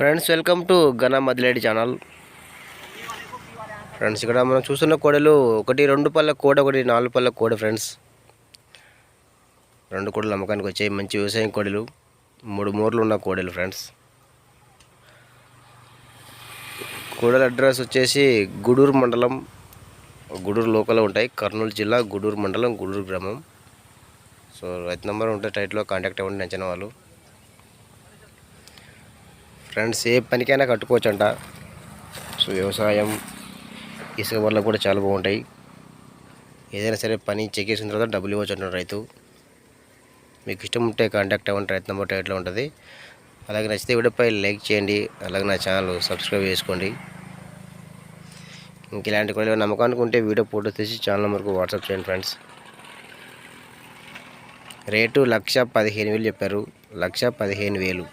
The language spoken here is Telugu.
ఫ్రెండ్స్ వెల్కమ్ టు ఘన మదిలేడి ఛానల్. ఫ్రెండ్స్ ఇక్కడ మనం చూస్తున్న కోడలు ఒకటి రెండు పళ్ళ కోడ ఒకటి నాలుగు పళ్ళ కోడ ఫ్రెండ్స్. రెండు కోడలు అమ్మకానికి వచ్చాయి మంచి వ్యవసాయం కోడలు మూడు మూరలు ఉన్న కోడలు ఫ్రెండ్స్. కోడల అడ్రస్ వచ్చేసి గూడూరు మండలం గూడూరు లోకల్లో ఉంటాయి. కర్నూలు జిల్లా గూడూరు మండలం గుడూరు గ్రామం. సో రైతు నెంబర్ ఉంటే టైట్లో కాంటాక్ట్ అవ్వండి నచ్చిన వాళ్ళు ఫ్రెండ్స్ ఏ పనికైనా కట్టుకోవచ్చు అంట సో వ్యవసాయం ఇసుక వల్ల కూడా చాలా బాగుంటాయి. ఏదైనా సరే పని చెక్ చేసిన తర్వాత డబ్బులు ఇవ్వచ్చు అంటారు రైతు. మీకు ఇష్టం ఉంటే కాంటాక్ట్ అవ్వండి రైతు నెంబర్ టైట్లో ఉంటుంది. అలాగే నచ్చితే వీడియోపై లైక్ చేయండి అలాగే నా ఛానల్ సబ్స్క్రైబ్ చేసుకోండి. ఇంక ఇలాంటి కొన్ని నమ్మకానికి ఉంటే వీడియో ఫోటో తీసి ఛానల్ నెంబర్కు వాట్సాప్ చేయండి ఫ్రెండ్స్. రేటు లక్ష పదిహేను వేలు చెప్పారు. లక్ష పదిహేను వేలు.